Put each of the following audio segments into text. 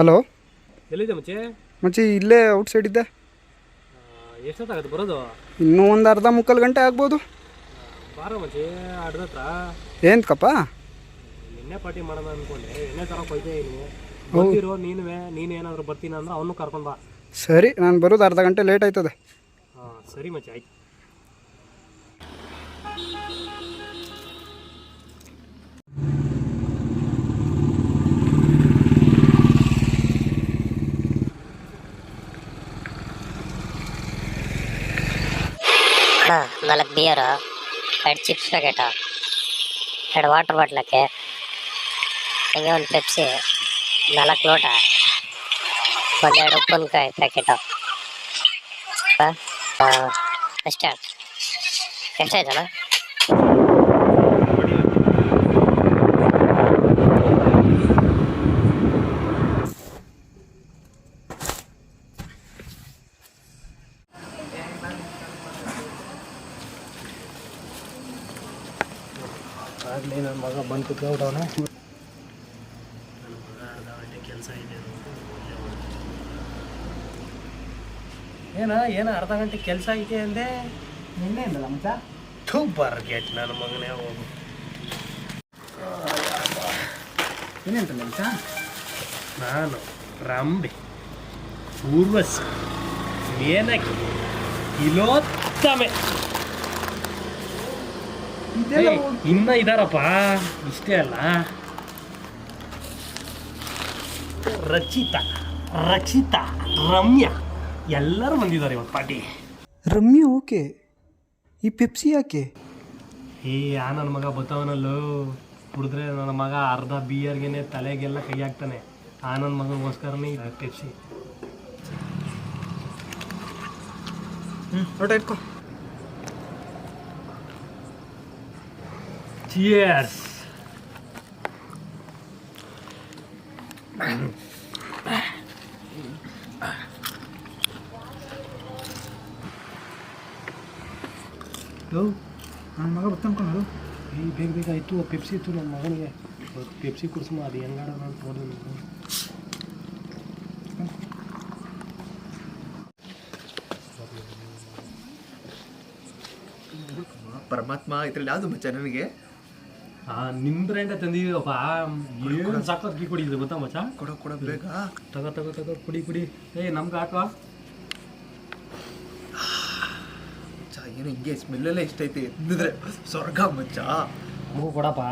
Hello ಎಲ್ಲಿದೆ ಮಚ್ಚಿ? ಮಚ್ಚಿ ಇಲ್ಲೇ out side ಇದ್ದೆ ಎಷ್ಟೊತ್ತಾಗತ್ತೆ ಬರೋದು? ಇನ್ನೂ ಒಂದು ಅರ್ಧ ಮುಕ್ಕಾಲು ಗಂಟೆ ಆಗ್ಬೋದು. ಬಾರ ಮಚ್ಚಿ ಅಡ್ದ ಹತ್ರ ಏನ್ಕಪ್ಪ? ನಿನ್ನೆ ಪಾರ್ಟಿ ಮಾಡೋಣ ಅನ್ಕೊಂಡೆ. ಎಣ್ಣೆ ತರಕ್ಕೆ ಹೋಯ್ತೆ ನೀನು ಹೋಗಿರೋ ನೀನುವೆ ನೀನು ಏನಾದರೂ ಬರ್ತೀನಿ ಅಂದ್ರೆ ಅವನು ಕರ್ಕೊಂಡು ಬಾ. ಸರಿ ನಾನು ಬರೋದು ಅರ್ಧ ಗಂಟೆ ಲೇಟ್ ಆಯ್ತದೆ. ಹಾಂ ಸರಿ ಮಚ್ಚಿ ಆಯ್ತು. ಅಣ್ಣ ನಾಲ್ಕು ಬಿಯರು ಎರಡು ಚಿಪ್ಸ್ ಪ್ಯಾಕೆಟು ಎರಡು ವಾಟರ್ ಬಾಟ್ಲಕ್ಕೆ ಹಂಗೆ ಒಂದು ಪೆಪ್ಸಿ ನಾಲ್ಕು ಲೋಟ ಒಂದೆರಡು ಉಪ್ಪಿನಕಾಯಿ ಪ್ಯಾಕೆಟು ಅಷ್ಟೇ ಎಷ್ಟಾಯ್ತಣ್ಣ ಆಗಲಿ ನನ್ನ ಮಗ ಬಂದು ಗಂಟೆ ಕೆಲಸ ಇದೆ ಏನ ಏನ ಅರ್ಧ ಗಂಟೆ ಕೆಲಸ ಐತೆ ಅಂದೆ? ನಿನ್ನೆ ಮಚ್ಚ? ಥೂ, ಬರ್ಗೆಟ್ ನನ್ನ ಮಗನೇ ಹೋಗು. ಏನಂತ ಮಚ್ಚ? ನಾನು ರಂಬೆ ಪೂರ್ವಸ್ ಏನಕ್ಕೆ ಇಲೋತ್ತಮೆ. ಇನ್ನ ಇದಾರಪ್ಪ? ಇಷ್ಟೇ ಅಲ್ಲ. ರಚಿತಾ ರಕ್ಷಿತಾ ರಮ್ಯಾ. ಎಲ್ಲರೂ ಬಂದಿದ್ದಾರೆ ಇವತ್ತು ಪಾರ್ಟಿ. ರಮ್ಯ ಓಕೆ? ಈ ಪೆಪ್ಸಿ ಯಾಕೆ? ಏ ಆ ನನ್ನ ಮಗ ಬತ್ತವನಲ್ಲೋ. ಕುಡಿದ್ರೆ ನನ್ನ ಮಗ ಅರ್ಧ ಬಿಯರ್ಗೆನೆ ತಲೆಗೆಲ್ಲ ಕೈ ಹಾಕ್ತಾನೆ. ಆ ನನ್ನ ಮಗನಿಗೋಸ್ಕರನೇ ಪೆಪ್ಸಿ. ಹ್ಞೂ ಊಟ ಇಟ್ಕೋ ಹಲೋ ನನ್ನ ಮಗ ಬತ್ತಂಕೊಂಡು ಈ ಬೇಗ ಬೇಗ ಆಯಿತು ಪೆಪ್ಸಿ ಇತ್ತು ನನ್ನ ಮಗನಿಗೆ. ಪೆಪ್ಸಿ ಕುಡಿಸ್ಮ ಅದು ಹೆಂಗಾಡೋಣ ಅಂತ ನೋಡಿದ್ರು ಪರಮಾತ್ಮ ಇದ್ರಲ್ಲಿ ಯಾವುದು ಮಚ್ಚ ನನಗೆ ಆ ನಿಮ್ಮ ಬ್ರ್ಯಾಂಡ ತಂದಿದ್ದೀವಪ್ಪ ಏನು ಸಾಕೋದು ಕೀ ಕುಡಿದ್ರು ಗೊತ್ತಾ ಮಚ್ಚ? ಕೊಡ ಕೊಡ ಬೇಗ ತಗೋ ತಗೋ ತಗೋ ಕುಡಿ ಕುಡಿ. ಏ ನಮ್ಗೆ ಹಾಕೋ ಮಚ್ಚ ಏನು ಹಿಂಗೆ ಸ್ಮೆಲ್ಲೆಲ್ಲ ಇಷ್ಟ ಐತೆ ಎಂದಿದ್ರೆ ಸ್ವರ್ಗ ಮಚ್ಚ. ನಮಗೂ ಕೊಡಪ್ಪ.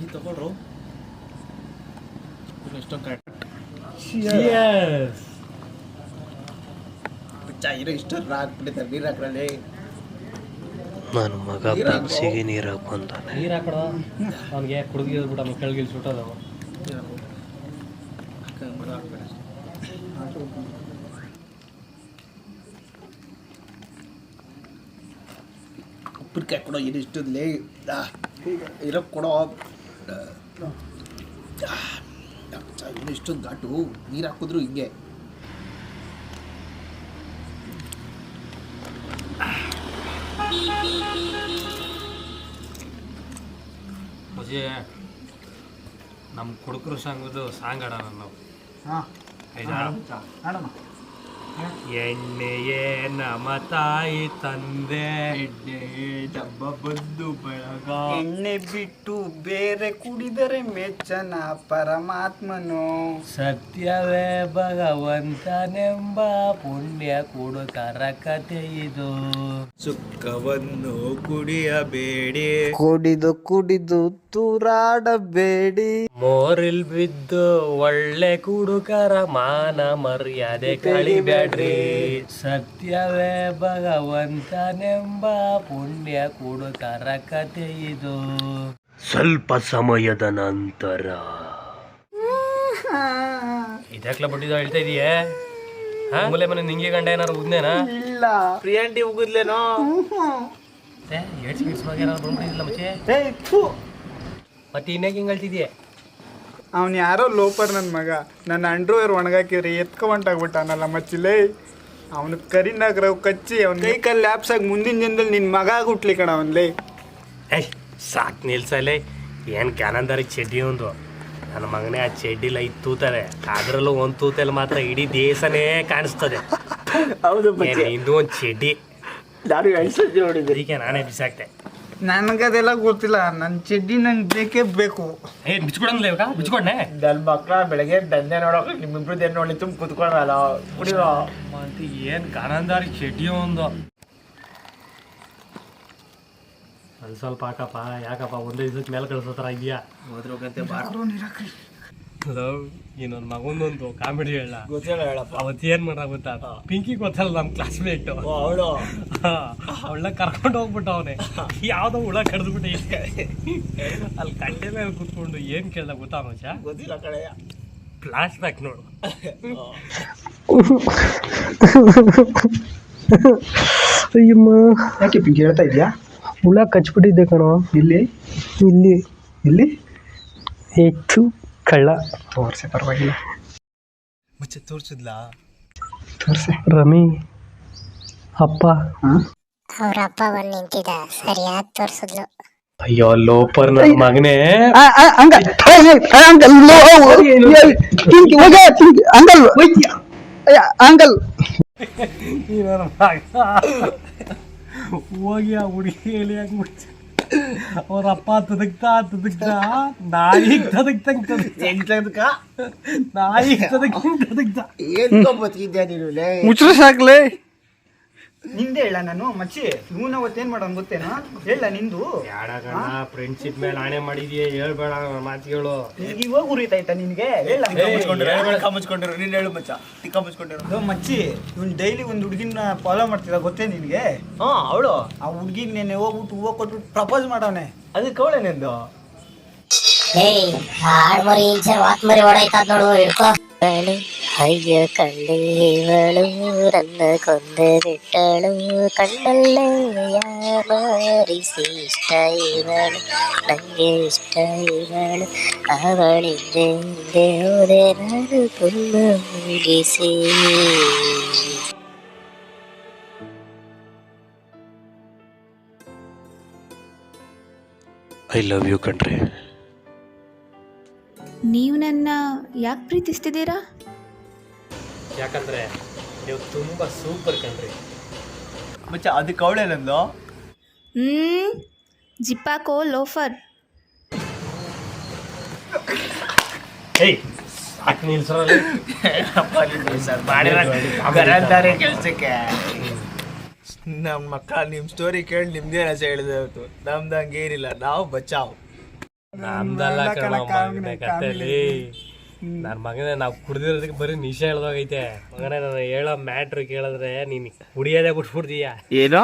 ಈ ತಗೊಳ್ರು. ಎಷ್ಟೊಂದು ಕರೆಕ್ಟ್ ಚಿಯರ್ಸ್ ಮಚ್ಚ ಏನೋ ಇಷ್ಟ ಹಾಕ್ಬಿಟ್ಟಿದ್ದಾರೆ ನೀರು ಹಾಕ್ರಲ್ಲಿ. ನನ್ನ ಮಗ ಪೆಪ್ಸಿಗೆ ನೀರು ಹಾಕೊಂತಾನೆ ನೀರು ಹಾಕೊಡ ಅವ್ನಿಗೆ ಕುಡ್ಗಿ ಬಿಟ್ಟು ಅವ್ನು ಕೆಳಗಿಲ್ ಸುಟ್ಟದ ಉಪ್ಪಿನಕಾಯಿ ಕೊಡೋ ಇದು ಇಷ್ಟು ಲೇ ಇರೋ ಕೊಡೋ. ಇಷ್ಟೊಂದು ಘಾಟು? ನೀರು ಹಾಕಿದ್ರು ಹಿಂಗೆ. ಮುಜೆ ನಮ್ಮ ಕುಡುಕರು ಸಂಘದ್ದು ಸಾಂಗ್ ಆಡೋಣ ನಾವು. ಎಣ್ಣೆಯೇ ನಮ್ಮ ತಾಯಿ ತಂದೆ. ಡಬ್ಬ ಬಂದು ಬೆಳಗ. ಎಣ್ಣೆ ಬಿಟ್ಟು ಬೇರೆ ಕುಡಿದರೆ ಮೆಚ್ಚನ ಪರಮಾತ್ಮನು. ಸತ್ಯವೇ ಭಗವಂತನೆಂಬ ಪುಣ್ಯ ಕುಡುಕರ ಕಥೆ ಇದು. ಸುಖವನ್ನು ಕುಡಿಯಬೇಡಿ. ಕುಡಿದು ಕುಡಿದು ತೂರಾಡಬೇಡಿ. ಮೋರಿಲ್ ಬಿದ್ದು ಒಳ್ಳೆ ಕುಡುಕರ ಮಾನ ಮರ್ಯಾದೆ ಕಳಿಬೇಡ್ರಿ. ಸತ್ಯವೇ ಭಗವಂತನೆಂಬ ಪುಣ್ಯ ಕುಡುಕರ ಕತೆ ಇದು. ಸ್ವಲ್ಪ ಸಮಯದ ನಂತರ. ಇದಕ್ಲ ಬಡ್ಡಿದ ಹೇಳ್ತಾ ಇದೀಯೇ? ಆಮೇಲೆ ಮನೆ ನಿಂಗೆ ಗಂಡ ಏನಾರು ಉದ್ನೇನಾ? ಇಲ್ಲ. ಪ್ರಿಯಾಂಟಿ ಉಗಿದ್ಲೇನೋ? ಏಟ್ ಸ್ವೀಟ್ಸ್ ಬಗ್ಗೆ ಏನಾರು ಬಂದ್ಬಿಟ್ಟಿಲ್ಲ ಮಚ್ಚೆ? ಏ ಥು. ಮತ್ತೆ ಇನ್ನೇಗೆ ಹಿಂಗೆ ಹೇಳ್ತಿದ್ಯೆ ಅವ್ನು ಯಾರೋ ಲೋಪರ್ ನನ್ನ ಮಗ. ನನ್ನ ಎತ್ಕ ಒಣಗಾಕಿರಿ ಎತ್ಕೊಂಡಾಗ್ಬಿಟ್ಟಾನಲ್ಲ ಮಚ್ಚಿಲೇ ಅವನು ಕರಿನಾಗ ರವ್ ಕಚ್ಚಿ ಅವ್ನ ಕೈ ಲ್ಯಾಪ್ಸ್ ಲ್ಯಾಪ್ಸಾಗಿ ಮುಂದಿನ ದಿನದಲ್ಲಿ ನಿನ್ನ ಮಗ ಹುಟ್ಲಿ ಕಣ ಅವನ್ಲೇ. ಏಯ್ ಸಾಕು ನಿಲ್ಸಲೆ ಏನು ಕ್ಯಾನಂದಾರಿ ಚಡ್ಡಿ ಒಂದು. ನನ್ನ ಮಗನೇ ಆ ಚಡ್ಡಿಲ ಐದು ತೂತಾರೆ. ಅದ್ರಲ್ಲೂ ಒಂದು ತೂತಲ್ಲಿ ಮಾತ್ರ ಇಡೀ ದೇಶನೇ ಕಾಣಿಸ್ತದೆ. ಹೌದು ಇನ್ನೂ ಒಂದು ಚಡ್ಡಿ. ನಾನು ನೋಡಿದ್ದೆ. ಅದಕ್ಕೆ ನಾನೇ ಬಿಸಾಕ್ತೆ. ನನಗದೆಲ್ಲ ಗೊತ್ತಿಲ್ಲ. ನನ್ನ ಚಡ್ಡಿ ನಂಗೆ ಬೇಕೇ ಬೇಕು. ಏ ಬಿಚ್ಕೊಡಂಗಿಲ್ಲ ಇವಾಗ? ಬಿಚ್ಕೊಂಡೆ ನನ್ನ ಮಕ್ಳ ಬೆಳಗ್ಗೆ ದಂಧೆ ನೋಡೋಕೆ ನಿಮ್ಮಿಬ್ರದ್ದು ಏನು ನೋಡಿ ತುಂಬ ಕುತ್ಕೊಳ್ಳಲ್ಲ ಕುಡಿರೋ ಅಂತ ಏನ್ ಕಾನಂದಾರಿ ಚಡ್ಡಿ ಒಂದು. ಅದು ಸ್ವಲ್ಪ ಹಾಕಪ್ಪ ಯಾಕಪ್ಪ? ಒಂದೇ ದಿವಸಕ್ಕೆ ಮೇಲೆ ಕಳ್ಸೋ ಥರ ಇದೆಯಾ ಹೋದ್ರೋಗಂತೆ ಬಾರ. ಇನ್ನೊಂದು ಮಗೊಂದೊಂದು ಕಾಮಿಡಿ ಹೇಳ ಗೊತ್ತಿಲ್ಲ ಹೇಳಪ್ಪ. ಅವತ್ತು ಏನ್ ಮಾಡ ಗೊತ್ತಾ ಪಿಂಕಿ ಗೊತ್ತಲ್ಲ ನಮ್ಮ ಕ್ಲಾಸ್ಮೇಟ್ ಅವಳು. ಅವಳ ಕರ್ಕೊಂಡು ಹೋಗ್ಬಿಟ್ಟು ಅವನೇ. ಯಾವ್ದೋ ಹುಳ ಕಡ್ದ್ಬಿಟ್ಟು ಇಷ್ಟೇ ಅಲ್ಲಿ ಕಟ್ಟೆ ಮೇಲೆ ಕುತ್ಕೊಂಡು ಏನ್ ಕೇಳ್ದ ಗೊತ್ತಾ ಮಚ್ಚ ಗೊತ್ತಿಲ್ಲ ಕಡೆಯ ಫ್ಲಾಶ್ ಬ್ಯಾಕ್ ನೋಡು ಅಯ್ಯಮ್ಮ. ಯಾಕೆ ಪಿಂಕಿ ಹೇಳ್ತಾ ಇದೆಯಾ? ಹುಳ ಕಚ್ಬಿಟ್ಟಿದ್ದೆ ಕಣೋ. ಇಲ್ಲಿ ಇಲ್ಲಿ. ಇಲ್ಲಿ ಹೆಚ್ಚು ಕಳ್ಳ ತೋರ್ಸೆ ಪರವಾಗಿಲ್ಲ ಮುಚ್ಚೆ ತೋರಿಸಿದ್ಲಾ ತೋರ್ಸೆ ರಮಿ ಅಪ್ಪ ಅವ್ರ ಅಪ್ಪ ಬಂದು ನಿಂತಿದ್ದ ಸರಿಯಾಗಿ ತೋರಿಸಿದ್ಲು ಅಯ್ಯೋ ಲೋಪರ್ ನನ್ನ ಮಗನೇ ಅಂಕಲ್ ಅಂಕಲ್ ಅಂಕಲ್ ಅಂಗಲ್ ಹೋಗಿ ಆ ಹುಡುಗಿ ಎಲ್ಲಿ ಹಂಗ್ಬಿಡ್ತು ಅವ್ರ ಅಪ್ಪ ತದಕ್ತಾ ತದಕ್ತಾ. ನಾಯಿ ತದಕ್ತಂಗ್ ತದಕ್ತ. ಎಂಟ್ಲದಕ್ಕ ನಾಯಿ ತದಕ್ತಂಗ್ ತದಕ್ತ. ಏನ್ ಬತ್ತಿದ್ಯಾ ನೀನು ಲೇ? ಮುಚ್ಚ್ರೆ ಸಾಕ್ಲೆ ನಿಂದೆ ಹೇಳ ನಾನು ಮಚ್ಚಿ ಇವನ ಅವತ್ತೇನ್ ಮಾಡೋನ್ ಗೊತ್ತೇನಾ? ಹೇಳ ನಿಂದು. ಫ್ರೆಂಡ್ಶಿಪ್ ಮೇಲೆ ಆಣೆ ಮಾಡಿದ್ಯೆ ಹೇಳ್ಬೇಡ ನನ್ನ ಮಾತುಗಳು. ನಿನ್ಗೆ ಇವಾಗ ಉರಿತೈತಾ ನಿನ್ಗೆ. ಹೇಳ ಮುಚ್ಕೊಂಡಿರು ಮುಚ್ಕೊಂಡಿರು ನೀನ್ ಹೇಳು ಮಚ್ಚ ತಿಕ್ಕ ಮುಚ್ಕೊಂಡಿರು. ಮಚ್ಚಿ ಇವ್ನು ಡೈಲಿ ಒಂದು ಹುಡುಗಿನ ಫಾಲೋ ಮಾಡ್ತಿದ್ದ ಗೊತ್ತೇ ನಿನ್ಗೆ? ಹಾ ಅವಳು? ಆ ಹುಡುಗಿಗೆ ನೆನ್ನೆ ಹೋಗ್ಬಿಟ್ಟು ಹೂವು ಕೊಟ್ಬಿಟ್ಟು ಪ್ರಪೋಸ್ ಮಾಡವನೆ. ಅದಕ್ಕೆ ಅವಳೆ ನಿಂದು? ಹಾಡ್ ಮರಿ ಇಂಚೆ ವಾತ್ ಮರಿ ನೋಡು ಹಿಡ್ಕೋ. ಅವಳು ಅಯ್ಯ ಕಣ್ಣೀವಳು ನನ್ನ ಕೊಂದ ಬಿಟ್ಟಳು ಕಣ್ಣಲ್ಲೇ ಮಾರಿಸಿ ಇಷ್ಟ ಇವಳು. ನಂಗೆ ಇಷ್ಟ ಇವಳು. ಅವಳಿಂದೆ ಹಿಂದೆ ಹೋದೆ ನಾನು ತುಂಬ ಮುಗಿಸಿ. ಐ ಲವ್ ಯು ಕಣ್ರಿ ನೀವು ನನ್ನ ಯಾಕೆ ಪ್ರೀತಿಸ್ತಿದ್ದೀರಾ? ಯಾಕಂದ್ರೆ ನೀವು ತುಂಬಾ ಸೂಪರ್ ಕಣ್ರಿ ಮಚ್ಚ ಅದಕ್ಕೆ ನಂದು. ಹ್ಮ್ ಜಿಪ್ಪಾಕೋ ಲೋಫರ್. ಏಯ್ ಸಾಕು ನಿಲ್ಸರಲ್ಲಿ. ಗರಂತಾರೆ ಕೆಲಸಕ್ಕೆ. ನಮ್ಮ ಮಕ್ಕಳ ನಿಮ್ ಸ್ಟೋರಿ ಕೇಳಿ ನಿಮ್ದೇ ರಜೆ ಹೇಳಿದೆ ಇವತ್ತು ನಮ್ದು ಹಂಗೇನಿಲ್ಲ ನಾವು ಬಚಾವ್. ನಮ್ದಲ್ಲ ಕಣ ಕತ್ತಲಿ. ಕಥೆಲಿ ನನ್ನ ಮಗನೇ ನಾವು ಕುಡ್ದಿರೋದಕ್ಕೆ ಬರೀ ನಿಶಾ ಹೇಳ್ದೋಗೈತೆ. ಮಗನೇ ನಾನು ಹೇಳೋ ಮ್ಯಾಟ್ರ್ ಕೇಳಿದ್ರೆ ನೀನು ಕುಡಿಯೋದೇ ಬಿಟ್ಬಿಡ್ತೀಯ? ಏನೋ?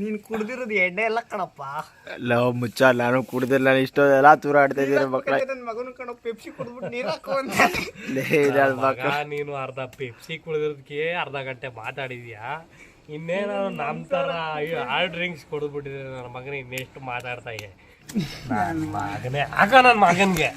ನೀನು ಕುಡ್ದಿರೋದು ಎಣ್ಣೆ ಎಲ್ಲ ಕಣಪ್ಪ. ಲವ್ ಮುಚ್ಚ ನಾನು ಕುಡ್ದಿಲ್ಲ ನಾನು ಇಷ್ಟೊಂದೆಲ್ಲ ತೂರಾಡ್ತಾ ಇದ್ದೀರ ಮಕ್ಕಳ ನನ್ನ ಮಗನ ಕಣ ಪೆಪ್ಸಿ ಕುಡ್ದ್ಬಿಟ್ಟು ನೀರು ಹಾಕೋ ಅಂತ. ಮಗ ನೀನು ಅರ್ಧ ಪೆಪ್ಸಿ ಕುಡಿದಿರೋದಕ್ಕೆ ಅರ್ಧ ಗಂಟೆ ಮಾತಾಡಿದ್ಯಾ? ಇನ್ನೇನು ನಮ್ಮ ಥರ ಹಾರ್ಡ್ ಡ್ರಿಂಕ್ಸ್ ಕೊಡ್ಬಿಟ್ಟಿದ್ದೀನಿ ನನ್ನ ಮಗನೇ ಇನ್ನೆಷ್ಟು ಮಾತಾಡ್ತಾ ಇದೆ. ನನ್ನ ಮಗನೇ ಆಗ ನನ್ನ ಮಗನಿಗೆ.